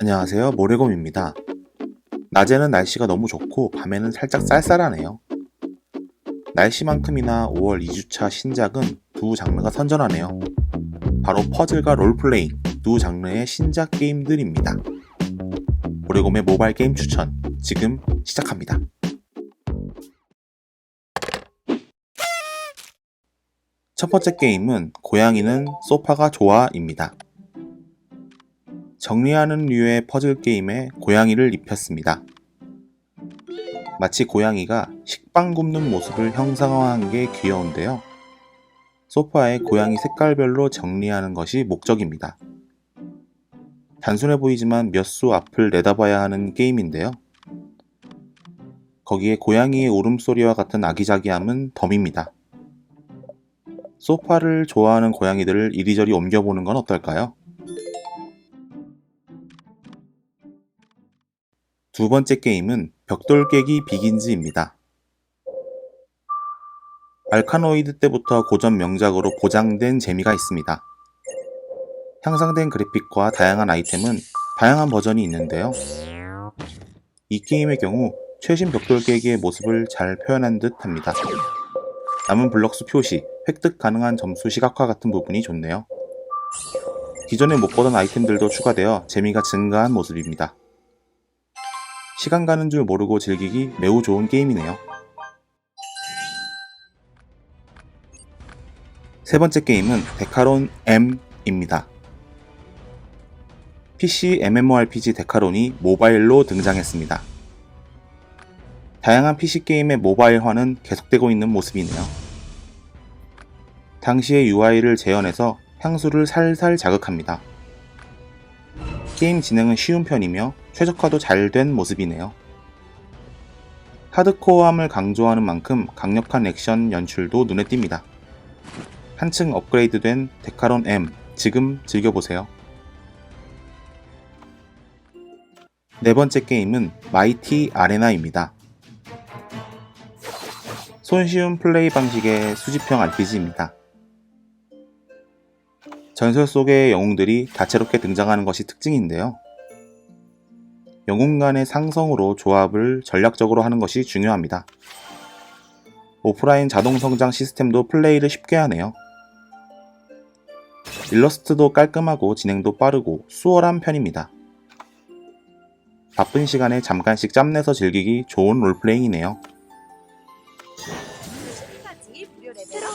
안녕하세요. 모래곰입니다. 낮에는 날씨가 너무 좋고 밤에는 살짝 쌀쌀하네요. 날씨만큼이나 5월 2주차 신작은 두 장르가 선전하네요. 바로 퍼즐과 롤플레잉 두 장르의 신작 게임들입니다. 모래곰의 모바일 게임 추천 지금 시작합니다. 첫 번째 게임은 고양이는 소파가 좋아입니다. 정리하는 류의 퍼즐 게임에 고양이를 입혔습니다. 마치 고양이가 식빵 굽는 모습을 형상화한 게 귀여운데요. 소파에 고양이 색깔별로 정리하는 것이 목적입니다. 단순해 보이지만 몇 수 앞을 내다봐야 하는 게임인데요. 거기에 고양이의 울음소리와 같은 아기자기함은 덤입니다. 소파를 좋아하는 고양이들을 이리저리 옮겨보는 건 어떨까요? 두 번째 게임은 벽돌 깨기 비긴즈입니다. 알카노이드 때부터 고전 명작으로 보장된 재미가 있습니다. 향상된 그래픽과 다양한 아이템은 다양한 버전이 있는데요. 이 게임의 경우 최신 벽돌 깨기의 모습을 잘 표현한 듯 합니다. 남은 블럭수 표시, 획득 가능한 점수 시각화 같은 부분이 좋네요. 기존에 못 보던 아이템들도 추가되어 재미가 증가한 모습입니다. 시간 가는 줄 모르고 즐기기 매우 좋은 게임이네요. 세 번째 게임은 데카론 M입니다. PC MMORPG 데카론이 모바일로 등장했습니다. 다양한 PC 게임의 모바일화는 계속되고 있는 모습이네요. 당시의 UI를 재현해서 향수를 살살 자극합니다. 게임 진행은 쉬운 편이며 최적화도 잘 된 모습이네요. 하드코어함을 강조하는 만큼 강력한 액션 연출도 눈에 띕니다. 한층 업그레이드된 데카론 M 지금 즐겨보세요. 네 번째 게임은 마이티 아레나입니다. 손쉬운 플레이 방식의 수집형 RPG입니다. 전설 속의 영웅들이 다채롭게 등장하는 것이 특징인데요. 영웅 간의 상성으로 조합을 전략적으로 하는 것이 중요합니다. 오프라인 자동 성장 시스템도 플레이를 쉽게 하네요. 일러스트도 깔끔하고 진행도 빠르고 수월한 편입니다. 바쁜 시간에 잠깐씩 짬내서 즐기기 좋은 롤플레잉이네요.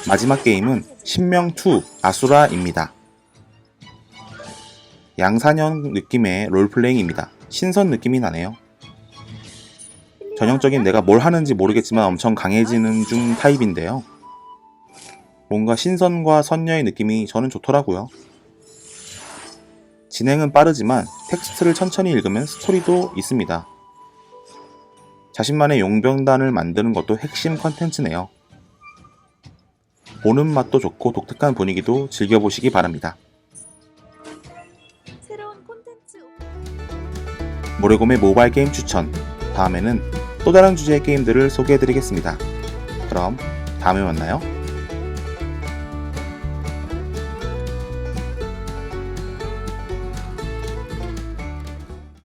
마지막 게임은 신명2 아수라입니다. 양사년 느낌의 롤플레잉입니다. 신선 느낌이 나네요. 전형적인 내가 뭘 하는지 모르겠지만 엄청 강해지는 중 타입인데요. 뭔가 신선과 선녀의 느낌이 저는 좋더라고요. 진행은 빠르지만 텍스트를 천천히 읽으면 스토리도 있습니다. 자신만의 용병단을 만드는 것도 핵심 컨텐츠네요. 보는 맛도 좋고 독특한 분위기도 즐겨보시기 바랍니다. 모래곰의 모바일 게임 추천. 다음에는 또 다른 주제의 게임들을 소개해드리겠습니다. 그럼 다음에 만나요.